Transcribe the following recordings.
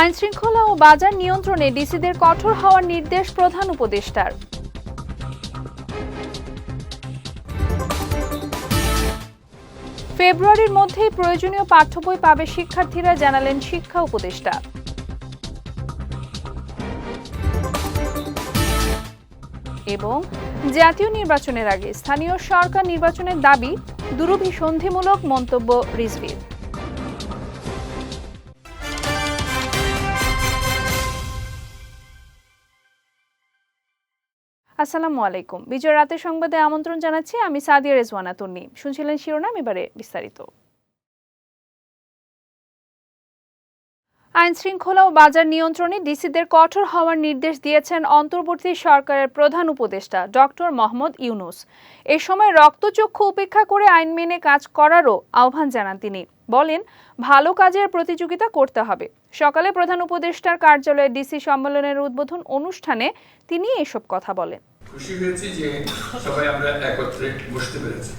আইনশৃঙ্খলা ও বাজার নিয়ন্ত্রণে ডিসিদের কঠোর হওয়ার নির্দেশ প্রধান উপদেষ্টার। ফেব্রুয়ারির মধ্যেই প্রয়োজনীয় পাঠ্য বই পাবে শিক্ষার্থীরা জানালেন শিক্ষা উপদেষ্টা। এবং জাতীয় নির্বাচনের আগে স্থানীয় সরকার নির্বাচনের দাবি দুরভিসন্ধিমূলক মন্তব্য রিজভির। আসসালামু আলাইকুম। বিজয় রাতের সংবাদে আমন্ত্রণ জানাচ্ছি আমি সাদিয়া রেজওয়ানা তন্নি শুনছিলেন শিরোনাম, এবারে বিস্তারিত। আইন শৃঙ্খলা ও বাজার নিয়ন্ত্রণে ডিসিদের কঠোর হওয়ার নির্দেশ দিয়েছেন অন্তর্বর্তী সরকারের প্রধান উপদেষ্টা ডক্টর মোহাম্মদ ইউনুস। এ সময় রক্তচক্ষু উপেক্ষা করে আইন মেনে কাজ করারও আহ্বান জানান তিনি। বলেন, ভালো কাজের প্রতিযোগিতা করতে হবে। সকালে প্রধান উপদেষ্টার কার্যালয়ে ডিসি সম্মেলনের উদ্বোধন অনুষ্ঠানে তিনি এসব কথা বলেন। খুশি হয়েছি যে সবাই আমরা একত্রে বসতে পেরেছি।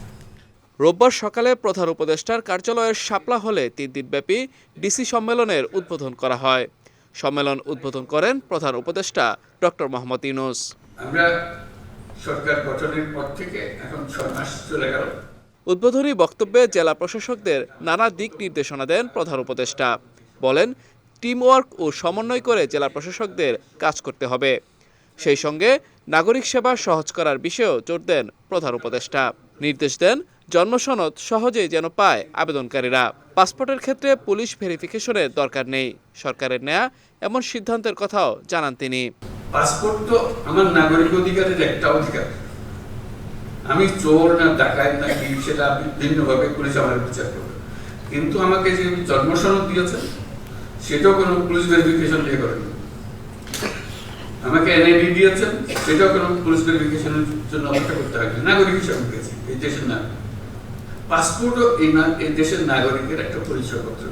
রোববার সকালে প্রধান উপদেষ্টার কার্যালয়ের শাপলা হলে তিন দিনব্যাপী ডিসি সম্মেলনের উদ্বোধন করা হয়। সম্মেলন উদ্বোধন করেন প্রধান উপদেষ্টা ডক্টর মোহাম্মদ ইউনুস। আমরা সরকার গঠনের পর থেকে এখন ছয় মাস চলে গেল। উদ্বোধনী বক্তব্যে জেলা প্রশাসকদের নানা দিক নির্দেশনা দেন প্রধান উপদেষ্টা। বলেন টিমওয়ার্ক ও সমন্বয় করে জেলা প্রশাসকদের কাজ করতে হবে। সেই সঙ্গে নাগরিক সেবা সহজ করার বিষয়েও জোর দেন প্রধান উপদেষ্টা। নির্দেশ দেন, জন্মসনদ সহজেই যেন পায় আবেদনকারীরা। পাসপোর্টের ক্ষেত্রে পুলিশ ভেরিফিকেশনের দরকার নেই। সরকারের নেয়া এমন সিদ্ধান্তের কথাও জানান তিনি। পাসপোর্ট তো আমার নাগরিক অধিকারের একটা অধিকার। আমি চোর না ডাকাত না কি, সেটা ভিন্নভাবে পুলিশ আমার বিচার করবে। কিন্তু আমাকে যে জন্ম সনদ দিয়েছেন সেটাও কোনো পুলিশ ভেরিফিকেশন দিয়ে করেন। আমাকে এনআইডি দিয়েছেন সেটাও কোনো পুলিশ ভেরিফিকেশনের জন্য অপেক্ষা করতে হবে নাগরিক হিসাবে পেয়েছি, এই দেশের নাগরিক। পাসপোর্টও এই এই দেশের নাগরিকের একটা পরিচয়পত্র।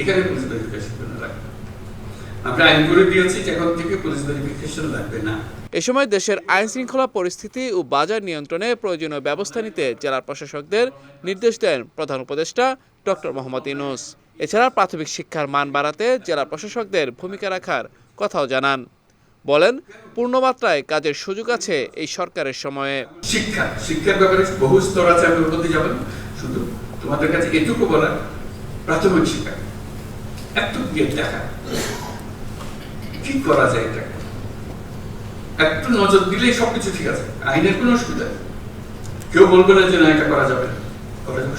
এখানে পুলিশ ভেরিফিকেশন জন্য লাগবে। আমরা আইন করে দিয়েছি এখন থেকে পুলিশ ভেরিফিকেশন লাগবে না। এ সময় দেশের আইন শৃঙ্খলা পরিস্থিতি ও বাজার নিয়ন্ত্রণে প্রয়োজনীয় ব্যবস্থা নিতে জেলা প্রশাসকদের নির্দেশ দেন প্রধান উপদেষ্টা ডক্টর মোহাম্মদ ইউনুস। এছাড়া প্রাথমিক শিক্ষার মান বাড়াতে জেলা প্রশাসকদের ভূমিকা রাখার কথাও জানান। বলেন, পূর্ণমাত্রায় কাজের সুযোগ আছে এই সরকারের সময়ে। শিক্ষা, শিক্ষার ব্যাপারে বহু স্তর আছে আমি ওর মধ্যে যাবেন। শুধু তোমাদের কাছে এটুকু বলা প্রাথমিক শিক্ষা। একটু গিয়ে দেখা কি করা যায় এটা? একটু নজর দিলেই সবকিছু ঠিক আছে। আইনের কোনো অসুবিধা কেউ বলবে না যে না, এটা করা যাবে করা যাবে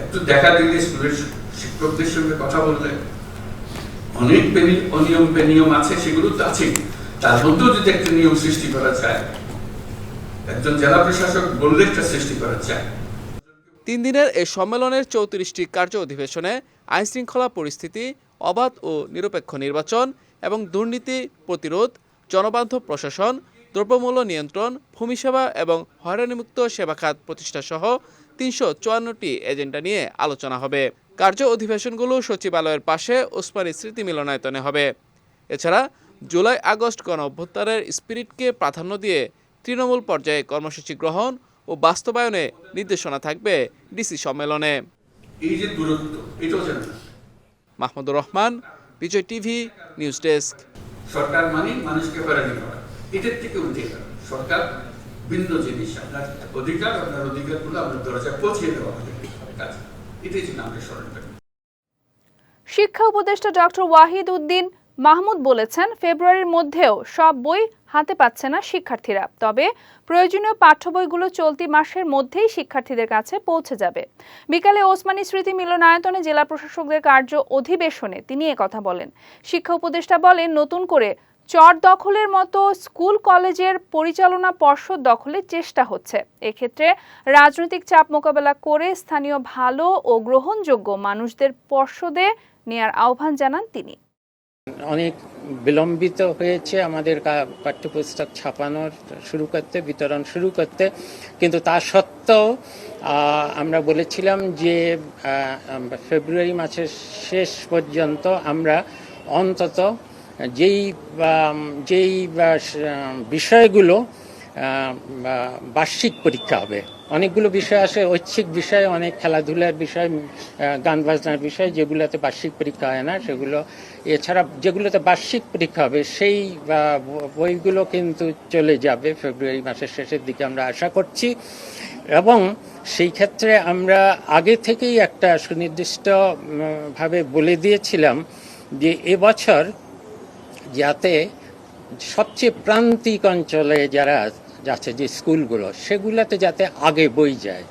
একটু দেখা দিলে স্কুলের শিক্ষকদের সঙ্গে কথা বললে অনেক অনিয়ম বেনিয়ম আছে, সেগুলো তো আছেই। তার মধ্যেও যদি একটা নিয়ম সৃষ্টি করা যায়, একজন জেলা প্রশাসক বললে একটা সৃষ্টি করা যায়। তিন দিনের এই সম্মেলনের চৌত্রিশটি কার্য অধিবেশনে আইন শৃঙ্খলা পরিস্থিতি, অবাধ ও নিরপেক্ষ নির্বাচন এবং দুর্নীতি প্রতিরোধ, জনবান্ধব প্রশাসন, দ্রব্যমূল্য নিয়ন্ত্রণ ভূমি সেবা এবং হয়রানিমুক্ত সেবা খাত প্রতিষ্ঠা সহ তিনশো চুয়ান্নটি এজেন্ডা নিয়ে আলোচনা হবে। কার্য অধিবেশনগুলো সচিবালয়ের পাশে ওসমানী স্মৃতি মিলনায়তনে হবে। এছাড়া জুলাই আগস্ট গণ অভ্যুত্থানের স্পিরিটকে প্রাধান্য দিয়ে তৃণমূল পর্যায়ে কর্মসূচি গ্রহণ ও বাস্তবায়নে নির্দেশনা থাকবে ডিসি সম্মেলনে। এই যে দূরত্ব এটাও Mahmudur Rahman Bijoy TV news desk. সরকার মানে মানুষকে হয়রানি করা। এটার থেকে উঠে সরকার ভিন্ন জিনিস। আপনার অধিকার আপনার অধিকারগুলো আপনার দরজায় পৌঁছে দেওয়া। আমাদের কাজ শিক্ষা উপদেষ্টা ডক্টর ওয়াহিদ উদ্দিন মাহমুদ বলেছেন, ফেব্রুয়ারির মধ্যেও সব বই হাতে পাচ্ছে না শিক্ষার্থীরা। তবে প্রয়োজনীয় পাঠ্য বইগুলো চলতি মাসের মধ্যেই শিক্ষার্থীদের কাছে পৌঁছে যাবে। বিকালে ওসমানী স্মৃতি মিলনায়তনে জেলা প্রশাসকদের কার্য অধিবেশনে তিনি কথা বলেন। শিক্ষা উপদেষ্টা বলেন, নতুন করে চর দখলের মতো স্কুল, কলেজের পরিচালনা পর্ষদ দখলের চেষ্টা হচ্ছে। এক্ষেত্রে রাজনৈতিক চাপ মোকাবেলা করে স্থানীয় ভালো ও গ্রহণযোগ্য মানুষদের পর্ষদে নেয়ার আহ্বান জানান তিনি। অনেক বিলম্বিত হয়েছে আমাদের পাঠ্যপুস্তক ছাপানোর শুরু করতে, বিতরণ শুরু করতে। কিন্তু তা সত্ত্বেও আমরা বলেছিলাম যে ফেব্রুয়ারি মাসের শেষ পর্যন্ত আমরা অন্তত যেই যেই বিষয়গুলো বার্ষিক পরীক্ষা হবে। অনেকগুলো বিষয় আছে ঐচ্ছিক বিষয় অনেক খেলাধুলার বিষয় গান বাজনার বিষয় যেগুলোতে বার্ষিক পরীক্ষা হয় না সেগুলো এছাড়া যেগুলোতে বার্ষিক পরীক্ষা হবে সেই বইগুলো কিন্তু চলে যাবে ফেব্রুয়ারি মাসের শেষের দিকে আমরা আশা করছি। এবং সেই ক্ষেত্রে আমরা আগে থেকেই একটা সুনির্দিষ্ট উম, ভাবে বলে দিয়েছিলাম যে এবছর যাতে সবচেয়ে প্রান্তিক অঞ্চলে যারা যাচ্ছে যে স্কুলগুলো, সেগুলোতে যাতে আগে বই যায়।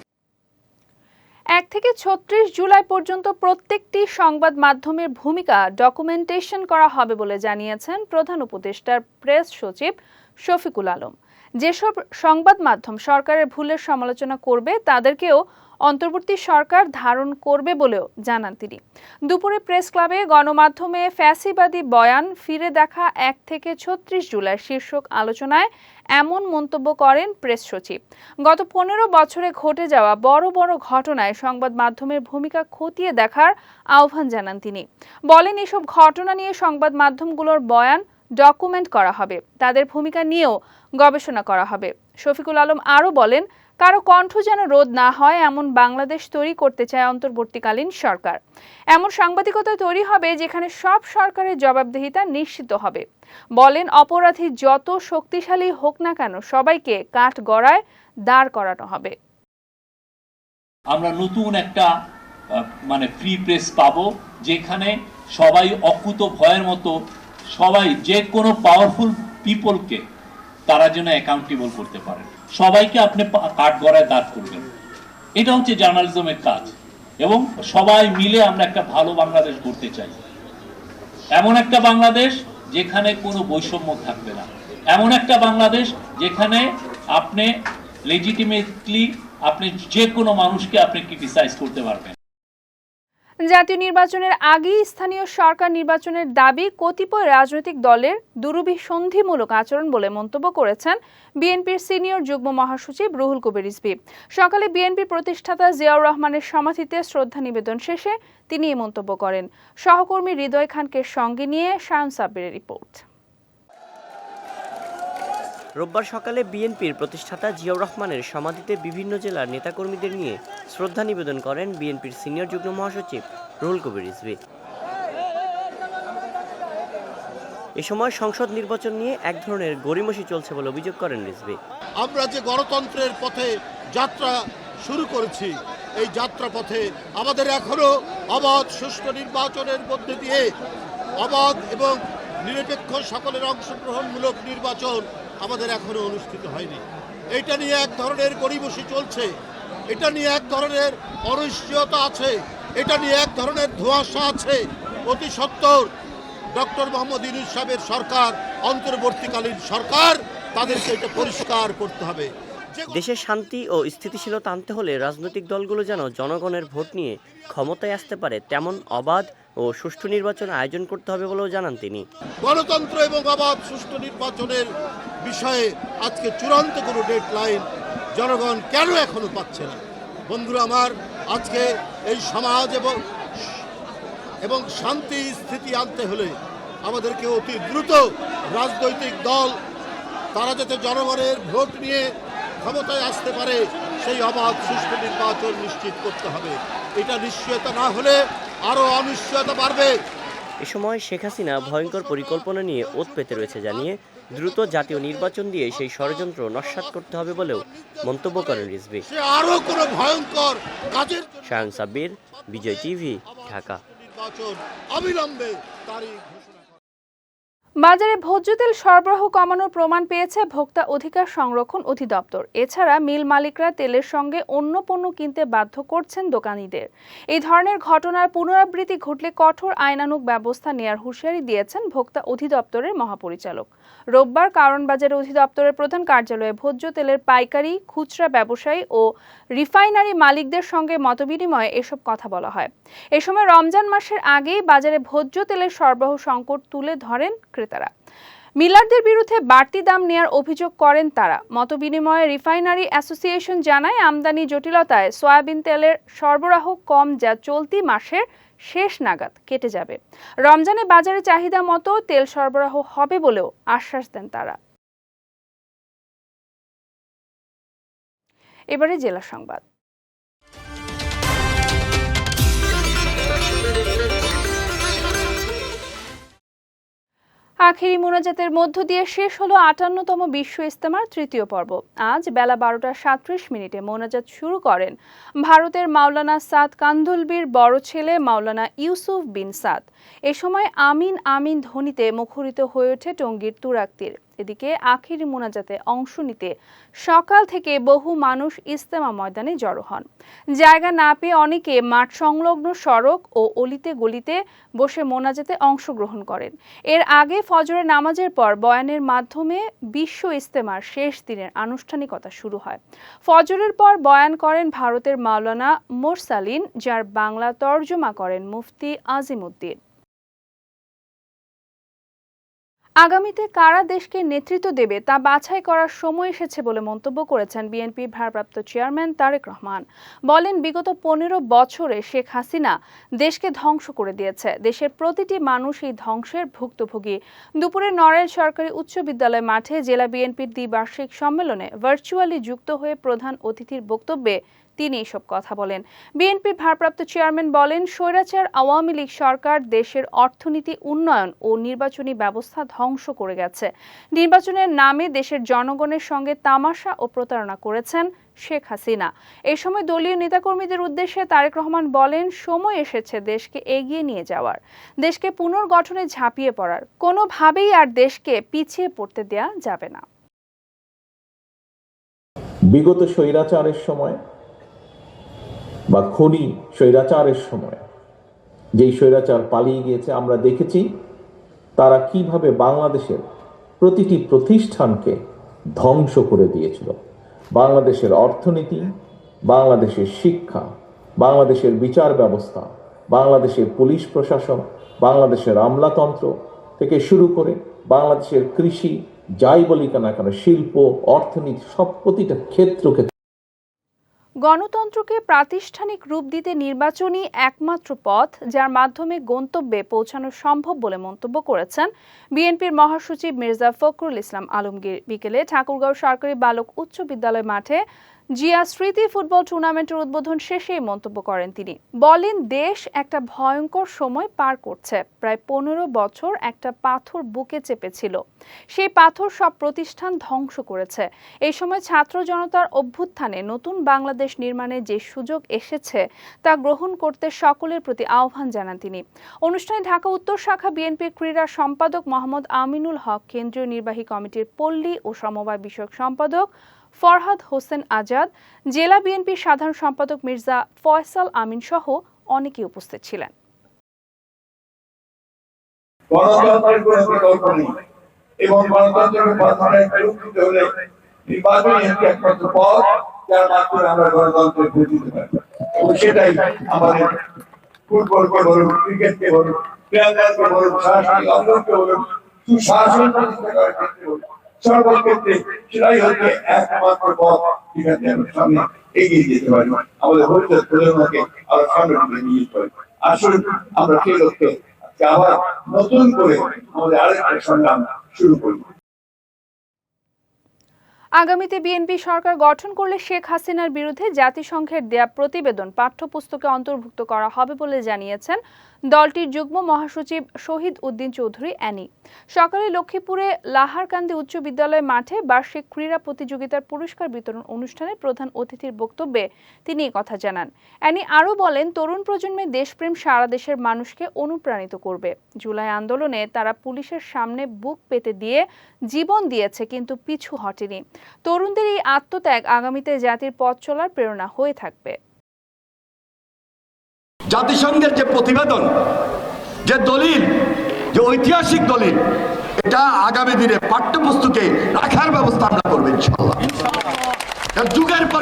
এক থেকে ছত্রিশ জুলাই পর্যন্ত প্রত্যেকটি সংবাদ মাধ্যমের ভূমিকা ডকুমেন্টেশন করা হবে বলে জানিয়েছেন প্রধান উপদেষ্টার প্রেস সচিব শফিকুল আলম। যেসব সংবাদ মাধ্যম সরকারের ভুলের সমালোচনা করবে, তাদেরকেও অন্তর্বর্তী সরকার ধারণ করবে বলেও জানান তিনি। দুপুরে প্রেস ক্লাবে গণমাধ্যমে ফ্যাসিবাদী বয়ান ফিরে দেখা এক থেকে ছত্রিশ জুলাই শীর্ষক আলোচনায় এমন মন্তব্য করেন প্রেস সচিব। গত পনেরো বছরে ঘটে যাওয়া বড় বড় ঘটনায় সংবাদ মাধ্যমের ভূমিকা খতিয়ে দেখার আহ্বান জানান তিনি। বলেন, এসব ঘটনা নিয়ে সংবাদ মাধ্যমগুলোর বয়ান ডকুমেন্ট করা হবে। তাদের ভূমিকা নিয়েও গবেষণা করা হবে। শফিকুল আলম আরও বলেন, কারও কণ্ঠ যেন রোধ না হয়, এমন বাংলাদেশ তৈরি করতে চায় অন্তর্বর্তীকালীন সরকার। এমন সাংবাদিকতা তৈরি হবে যেখানে সব সরকারের জবাবদিহিতা নিশ্চিত হবে। বলেন, অপরাধী যত শক্তিশালী হোক না কেন, সবাইকে কাঠ গড়ায় দাঁড় করানো হবে। আমরা নতুন একটা মানে ফ্রি প্রেস পাবো, যেখানে সবাই অকুত ভয়ের মতো সবাই, যে কোনো পাওয়ারফুল পিপলকে তারা যেন অ্যাকাউন্টেবল করতে পারেন সবাইকে আপনি কাঠ গড়ায় দাঁড় করবেন। এটা হচ্ছে জার্নালিজমের কাজ। এবং সবাই মিলে আমরা একটা ভালো বাংলাদেশ গড়তে চাই। এমন একটা বাংলাদেশ যেখানে কোনো বৈষম্য থাকবে না। এমন একটা বাংলাদেশ যেখানে আপনি লেজিটিমেটলি আপনি যে কোনো মানুষকে আপনি ক্রিটিসাইজ করতে পারবেন। জাতীয় নির্বাচনের আগেই স্থানীয় সরকার নির্বাচনের দাবি কতিপয় রাজনৈতিক দলের দুরভিসন্ধিমূলক আচরণ বলে মন্তব্য করেছেন বিএনপির সিনিয়র যুগ্ম মহাসচিব রুহুল কবির ইসবি সকালে বিএনপি প্রতিষ্ঠাতা জিয়াউর রহমানের সমাধিতে শ্রদ্ধা নিবেদন শেষে তিনি এই মন্তব্য করেন। সহকর্মী হৃদয় খানকে সঙ্গে নিয়ে শায়ন সাব্বিরের রিপোর্ট। রোববার সকালে বিএনপির প্রতিষ্ঠাতা জিয়াউর রহমানের সমাধিতে বিভিন্ন জেলার নেতাকর্মীদের নিয়ে শ্রদ্ধা নিবেদন করেন বিএনপির সিনিয়র যুগ্ম মহাসচিব রুহুল কবির রিজভী। এ সময় সংসদ নির্বাচন নিয়ে এক ধরনের গড়িমসি চলছে বলে অভিযোগ করেন রিজভী। আমরা যে গণতন্ত্রের পথে যাত্রা শুরু করেছি, এই যাত্রা পথে আমাদের এখনও অবাধ সুষ্ঠু নির্বাচনের মধ্যে দিয়ে অবাধ এবং নিরপেক্ষ সকলের অংশগ্রহণমূলক নির্বাচন আমাদের এখনও অনুষ্ঠিত হয়নি। এটা নিয়ে এক ধরনের গরিবসী চলছে। এটা নিয়ে এক ধরনের অনিশ্চয়তা আছে। এটা নিয়ে এক ধরনের ধোঁয়াশা আছে। অতি সত্তর, ডক্টর মোহাম্মদ ইউনুস সাহেবের সরকার, অন্তর্বর্তীকালীন সরকার, তাদেরকে এটা পরিষ্কার করতে হবে। দেশের শান্তি ও স্থিতিশীলতা আনতে হলে রাজনৈতিক দলগুলো যেন জনগণের ভোট নিয়ে ক্ষমতায় আসতে পারে, তেমন অবাধ ও সুষ্ঠু নির্বাচন আয়োজন করতে হবে বলেও জানান তিনি। গণতন্ত্র এবং অবাধ সুষ্ঠু নির্বাচনের বিষয়ে আজকে চূড়ান্ত কোনো ডেড লাইন জনগণ কেন এখনও পাচ্ছে না? বন্ধুরা আমার, আজকে এই সমাজ এবং এবং শান্তি স্থিতি আনতে হলে আমাদেরকে অতি দ্রুত রাজনৈতিক দল, তারা যাতে জনগণের ভোট নিয়ে ক্ষমতায় আসতে পারে, সেই অবাধ সুষ্ঠু নির্বাচন নিশ্চিত করতে হবে। এটা নিশ্চয়তা না হলে আরও অনিশ্চয়তা বাড়বে এ সময় শেখ হাসিনা ভয়ঙ্কর পরিকল্পনা নিয়ে ওত পেতে রয়েছে জানিয়ে দ্রুত জাতীয় নির্বাচন দিয়ে সেই ষড়যন্ত্র নস্বাত করতে হবে বলেও মন্তব্য করেন রিজবি আরও কোনো ভয়ঙ্কর কাজের শায়ন সাব্বির বিজয় টিভি ঢাকা নির্বাচন অবিলম্বে তারিখ। বাজারে ভোজ্য তেল সরবরাহ কমানোর প্রমাণ পেয়েছে ভোক্তা অধিকার সংরক্ষণ অধিদপ্তর। এছাড়া মিল মালিকরা তেলের সঙ্গে অন্য পণ্য কিনতে বাধ্য করছেন দোকানীদের। এই ধরনের ঘটনার পুনরাবৃত্তি ঘটলে কঠোর আইনানুগ ব্যবস্থা নেয়ার হুঁশিয়ারি দিয়েছেন ভোক্তা অধিদপ্তরের মহাপরিচালক। রোববার কারণ বাজারে অধিদপ্তরের প্রধান কার্যালয়ে ভোজ্য তেলের পাইকারি, খুচরা ব্যবসায়ী ও রিফাইনারি মালিকদের সঙ্গে মতবিনিময়ে এসব কথা বলা হয়। এ সময় রমজান মাসের আগেই বাজারে ভোজ্য তেলের সরবরাহ সংকট তুলে ধরেন ক্রেতারা মিলারদের বিরুদ্ধে বাড়তি দাম নেয়ার অভিযোগ করেন তারা। মতবিনিময়ে রিফাইনারি অ্যাসোসিয়েশন জানায়, আমদানি জটিলতায় সয়াবিন তেলের সরবরাহ কম যা চলতি মাসের শেষ নাগাদ কেটে যাবে। রমজানে বাজারে চাহিদা মতো তেল সরবরাহ হবে বলেও আশ্বাস দেন তারা। এবারে জেলা সংবাদ। আখেরি মোনাজাতের মধ্য দিয়ে শেষ হলো আটান্নতম বিশ্ব ইস্তেমার তৃতীয় পর্ব। আজ বেলা বারোটা সাঁত্রিশ মিনিটে মোনাজাত শুরু করেন ভারতের মাওলানা সাদ কান্দুলবির বড় ছেলে মাওলানা ইউসুফ বিন সাদ। এ সময় আমিন আমিন ধ্বনিতে মুখরিত হয়ে ওঠে টঙ্গীর তুরাক্তির এদিকে আখিরি মোনাজাতে অংশ নিতে সকাল থেকে বহু মানুষ ইস্তেমা ময়দানে জড়ো হন। জায়গা না পেয়ে অনেকে মাঠ সংলগ্ন সড়ক ও অলিতে গলিতে বসে মোনাজাতে অংশগ্রহণ করেন। এর আগে ফজরের নামাজের পর বয়ানের মাধ্যমে বিশ্ব ইস্তেমার শেষ দিনের আনুষ্ঠানিকতা শুরু হয়। ফজরের পর বয়ান করেন ভারতের মাওলানা মোরসালিন, যার বাংলা তর্জমা করেন মুফতি আজিমুদ্দিন আগামীতে কারা দেশকে নেতৃত্ব দেবে তা বাছাই করার সময় এসেছে বলে মন্তব্য করেছেন বিএনপি ভারপ্রাপ্ত চেয়ারম্যান তারেক রহমান। বলেন, বিগত পনেরো বছরে শেখ হাসিনা দেশকে ধ্বংস করে দিয়েছে। দেশের প্রতিটি মানুষ এই ধ্বংসের ভুক্তভোগী। দুপুরে নড়াইল সরকারি উচ্চ বিদ্যালয় মাঠে জেলা বিএনপির দ্বিবার্ষিক সম্মেলনে ভার্চুয়ালি যুক্ত হয়ে প্রধান অতিথির বক্তব্যে তিনি এসব কথা বলেন। বিএনপির ভারপ্রাপ্ত চেয়ারম্যান বলেন, স্বৈরাচার আওয়ামী লীগ সরকার দেশের অর্থনীতি, উন্নয়ন ও নির্বাচনী ব্যবস্থা ধ্বংস করে গেছে। নির্বাচনের নামে দেশের জনগণের সঙ্গে তামাশা ও প্রতারণা করেছেন শেখ হাসিনা। এই সময় দলীয় নেতাকর্মীদের উদ্দেশ্যে তারেক রহমান বলেন, সময় এসেছে দেশকে এগিয়ে নিয়ে যাওয়ার, দেশকে পুনর্গঠনে ঝাঁপিয়ে পড়ার। কোনোভাবেই আর দেশকে পিছিয়ে পড়তে দেয়া যাবে না। বিগত স্বৈরাচারের সময় বা খনি স্বৈরাচারের সময়। যেই স্বৈরাচার পালিয়ে গিয়েছে, আমরা দেখেছি তারা কীভাবে বাংলাদেশের প্রতিটি প্রতিষ্ঠানকে ধ্বংস করে দিয়েছিল। বাংলাদেশের অর্থনীতি, বাংলাদেশের শিক্ষা, বাংলাদেশের বিচার ব্যবস্থা, বাংলাদেশের পুলিশ প্রশাসন, বাংলাদেশের আমলাতন্ত্র থেকে শুরু করে বাংলাদেশের কৃষি, যাই বলি কেন কেন শিল্প, অর্থনীতি, সব প্রতিটা ক্ষেত্রকে গণতন্ত্রকে প্রাতিষ্ঠানিক রূপ দিতে নির্বাচনই একমাত্র পথ, যার মাধ্যমে গন্তব্যে পৌঁছানো সম্ভব বলে মন্তব্য করেছেন বিএনপির মহাসচিব মির্জা ফখরুল ইসলাম আলমগীর। বিকেলে ঠাকুরগাঁও সরকারি বালক উচ্চ বিদ্যালয় মাঠে জিয়া স্মৃতি ফুটবল টুর্নামেন্টের উদ্বোধন শেষে এই মন্তব্য করেন তিনি। বলেন, দেশ একটা ভয়ঙ্কর সময় পার করছে। প্রায় পনেরো বছর একটা পাথর বুকে চেপেছিল। সেই পাথর সব প্রতিষ্ঠান ধ্বংস করেছে। এই সময় ছাত্র জনতার অভ্যুত্থানে নতুন বাংলাদেশ নির্মাণে যে সুযোগ এসেছে, তা গ্রহণ করতে সকলের প্রতি আহ্বান জানান তিনি। অনুষ্ঠানে ঢাকা উত্তর শাখা বিএনপির ক্রীড়া সম্পাদক মোহাম্মদ আমিনুল হক, কেন্দ্রীয় নির্বাহী কমিটির পল্লী ও সমবায় বিষয়ক সম্পাদক ফরহাদ হোসেন আজাদ, জেলা বিএনপির সাধারণ সম্পাদক মির্জা ফয়সাল আমিন সহ অনেকে উপস্থিত ছিলেন। এবং গণতন্ত্রের সেটাই হচ্ছে একমাত্র পথ সামনে এগিয়ে যেতে পারি। আমাদের ভবিষ্যৎ প্রজন্মকে আরও সামনে নিয়ে যেতে পারি। আসলে আমরা সেই লক্ষ্যে আবার নতুন করে আমাদের আরেকটা সংগ্রাম শুরু করব আগামীতে বিএনপি সরকার গঠন করলে শেখ হাসিনার বিরুদ্ধে জাতিসংঘের দেয়া প্রতিবেদন পাঠ্যপুস্তকে অন্তর্ভুক্ত করা হবে বলে জানিয়েছেন দলটির যুগ্ম মহাসচিব শহীদ উদ্দিন চৌধুরী, অ্যানি। সকালে লক্ষ্মীপুরে লাহারকান্দি উচ্চ বিদ্যালয় মাঠে বার্ষিক ক্রীড়া প্রতিযোগিতার পুরস্কার বিতরণ অনুষ্ঠানে প্রধান অতিথির বক্তব্যে তিনি কথা জানান। অ্যানি আরও বলেন, তরুণ প্রজন্মে দেশপ্রেম সারা দেশের মানুষকে অনুপ্রাণিত করবে। জুলাই আন্দোলনে তারা পুলিশের সামনে বুক পেতে দিয়ে জীবন দিয়েছে, কিন্তু পিছু হটেনি। তরুণদের এই আত্মত্যাগ আগামীতে জাতির পথ চলার প্রেরণা হয়ে থাকবে। জাতিসংঘের যে প্রতিবেদন যে দলিল যে ঐতিহাসিক দলিল এটা আগামী দিনে পাঠ্যপুস্তকে রাখার ব্যবস্থা আমরা করব ইনশাল্লাহ যুগের পর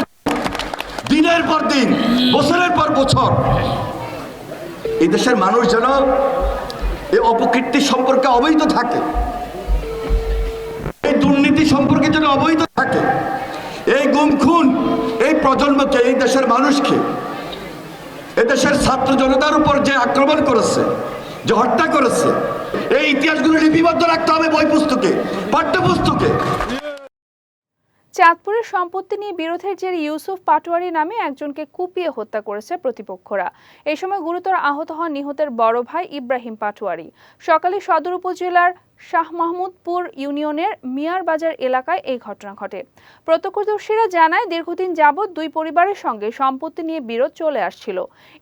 দিনের পর দিন বছরের পর বছর এই দেশের মানুষ যেন এই অপকীর্তি সম্পর্কে অবৈধ থাকে এই দুর্নীতি সম্পর্কে যেন অবৈধ থাকে এই গুম খুন এই প্রজন্মকে এই দেশের মানুষকে এদেশের ছাত্র জনতার উপর যে আক্রমণ করেছে, যে হত্যা করেছে, এই ইতিহাসগুলো লিপিবদ্ধ রাখতে হবে বই পুস্তকে পাঠ্যপুস্তকে। চাঁদপুরের সম্পত্তি নিয়ে বিরোধের জেরে ইউসুফ পাটোয়ারি নামে একজনকে কুপিয়ে হত্যা করেছে প্রতিপক্ষরা। এই সময় গুরুতর আহত হন নিহতের বড় ভাই ইব্রাহিম পাটোয়ারি। সকালে সদর উপজেলার শাহ মাহমুদপুর ইউনিয়নের মিয়ার বাজার এলাকায় এই ঘটনা ঘটে। প্রত্যক্ষদর্শীরা জানায়, দীর্ঘদিন যাবৎ দুই পরিবারের সঙ্গে সম্পত্তি নিয়ে বিরোধ চলে আসছিল।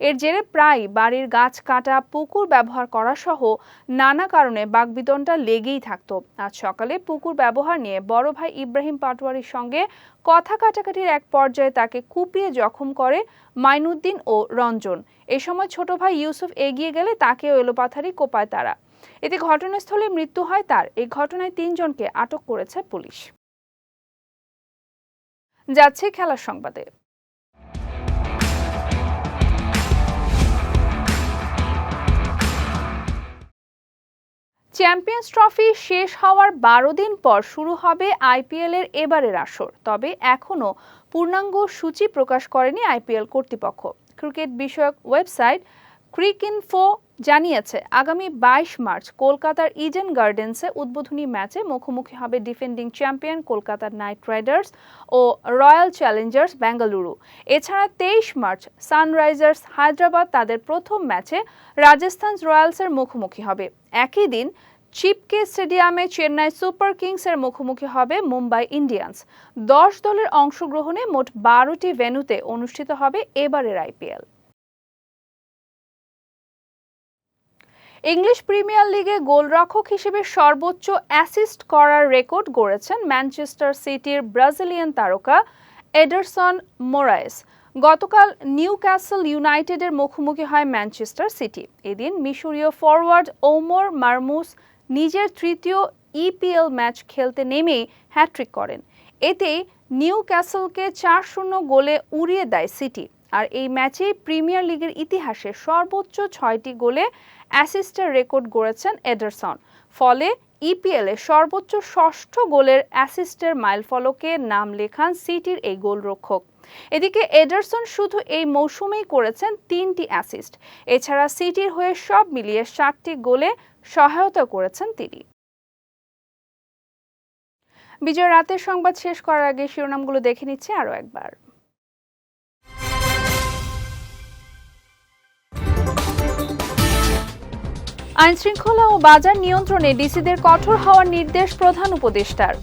এর জেরে প্রায় বাড়ির গাছ কাটা, পুকুর ব্যবহার করা সহ নানা কারণে বাগবিতনটা লেগেই থাকত। আজ সকালে পুকুর ব্যবহার নিয়ে বড় ভাই ইব্রাহিম পাটোয়ারির সঙ্গে কথা কাটাকাটির এক পর্যায়ে তাকে কুপিয়ে জখম করে মাইনুদ্দিন ও রঞ্জন। এ সময় ছোট ভাই ইউসুফ এগিয়ে গেলে তাকেও এলোপাথারি কোপায় তারা। এতে ঘটনাস্থলে মৃত্যু হয় তার। এই ঘটনায় তিনজনকে আটক করেছে পুলিশ। যাচ্ছে খেলার সংবাদে। চ্যাম্পিয়ন্স ট্রফি শেষ হওয়ার বারো দিন পর শুরু হবে আইপিএল এর এবারের আসর। তবে এখনও পূর্ণাঙ্গ সূচি প্রকাশ করেনি আইপিএল কর্তৃপক্ষ। ক্রিকেট বিষয়ক ওয়েবসাইট ক্রিকইনফো জানিয়েছে, আগামী বাইশ মার্চ কলকাতার ইডেন গার্ডেন্সে উদ্বোধনী ম্যাচে মুখোমুখি হবে ডিফেন্ডিং চ্যাম্পিয়ন কলকাতার নাইট রাইডার্স ও রয়্যাল চ্যালেঞ্জার্স বেঙ্গালুরু এছাড়া তেইশ মার্চ সানরাইজার্স হায়দ্রাবাদ তাদের প্রথম ম্যাচে রাজস্থান রয়্যালসের মুখোমুখি হবে। একই দিন চিপকে স্টেডিয়ামে চেন্নাই সুপার কিংসের মুখোমুখি হবে মুম্বাই ইন্ডিয়ান্স। দশ দলের অংশগ্রহণে মোট বারোটি ভেন্যুতে অনুষ্ঠিত হবে এবারের আইপিএল। ইংলিশ প্রিমিয়ার লিগে গোলরক্ষক হিসেবে সর্বোচ্চ অ্যাসিস্ট করার রেকর্ড গড়েছেন ম্যানচেস্টার সিটির ব্রাজিলিয়ান তারকা এডারসন মোরায়েস। গতকাল নিউ ক্যাসল ইউনাইটেডের মুখোমুখি হয় ম্যানচেস্টার সিটি। এদিন মিশরীয় ফরওয়ার্ড ওমর মারমুস নিজের তৃতীয় ইপিএল ম্যাচ খেলতে নেমেই হ্যাট্রিক করেন। এতে নিউ ক্যাসলকে চার শূন্য গোলে উড়িয়ে দেয় সিটি। আর এই ম্যাচে প্রিমিয়ার লিগের ইতিহাসে সর্বোচ্চ ছয়টি গোলে অ্যাসিস্টের রেকর্ড গড়েছেন এডারসন। ফলে ইপিএলে সর্বোচ্চ ষষ্ঠ গোলের অ্যাসিস্টের মাইলফলকে নাম লেখান সিটির এই গোলরক্ষক। এদিকে এডারসন শুধু এই মৌসুমেই করেছেন তিনটি অ্যাসিস্ট। এছাড়া সিটির হয়ে সব মিলিয়ে ষাটটি গোলে সহায়তা করেছেন তিনি। বিজয় রাতের সংবাদ শেষ করার আগে শিরোনামগুলো দেখে নিচ্ছে আরও একবার। আইনশৃঙ্খলা ও বাজার নিয়ন্ত্রণে ডিসিদের কঠোর হওয়ার নির্দেশ প্রধান উপদেষ্টার।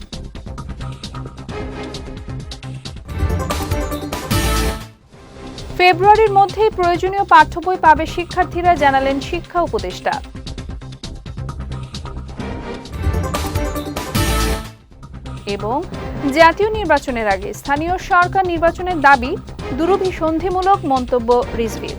ফেব্রুয়ারির মধ্যেই প্রয়োজনীয় পাঠ্য বই পাবে শিক্ষার্থীরা জানালেন শিক্ষা উপদেষ্টা। এবং জাতীয় নির্বাচনের আগে স্থানীয় সরকার নির্বাচনের দাবি দুরভিসন্ধিমূলক মন্তব্য রিজভির।